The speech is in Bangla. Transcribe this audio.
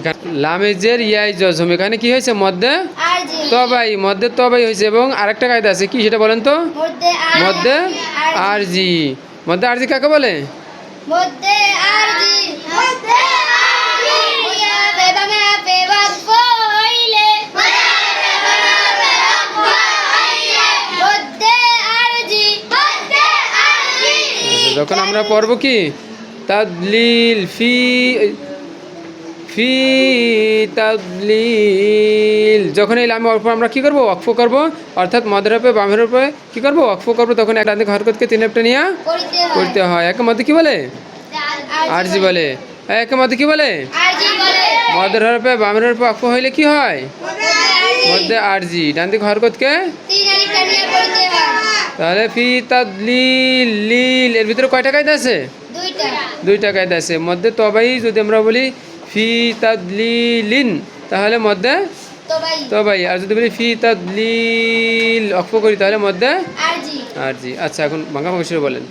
এখানে লামেজের ইয়াই জজম। এখানে কি হয়েছে মধ্যে? তবাই মধ্যে তবাই হয়েছে এবং আরেকটা কায়দা আছে। কি সেটা বলেন তো? মধ্যে আর মধ্যে জি মধ্যে আর জি কাকে বলে? যখন আমরা পড়ব কি? তাদলিল ফি ফি তাদলিল যখন এই লামে অল্প আমরা কি করব? ওয়াকফ করব? অর্থাৎ মদের উপরে বামের উপরে কি করব? ওয়াকফ করব তখন একটা দিকে হরকতকে তিন একটা নিয়ে করতে হয়। একের মধ্যে কি বলে? আর জি বলে। একের মধ্যে কি বলে? মদের হরফে বামের হরফে ওয়াকফ হইলে কি হয়? মধ্যে আর জি ডান দিকে হরকতকে হয়। তাহলে ফি তাদলিল লিল। এর ভিতরে কয়টা কায়দা আছে? দুইটা। দুইটা কায়দা আছে মধ্যে তবাই যদি আমরা বলি ফি তাদলিলিন তাহলে মধ্যে তবাই। আর যদি বলি ফি তাদলিল অক্ষ করি তাহলে মধ্যে আর জি। আচ্ছা এখন ভাঙ্গা ভাষা বলেন।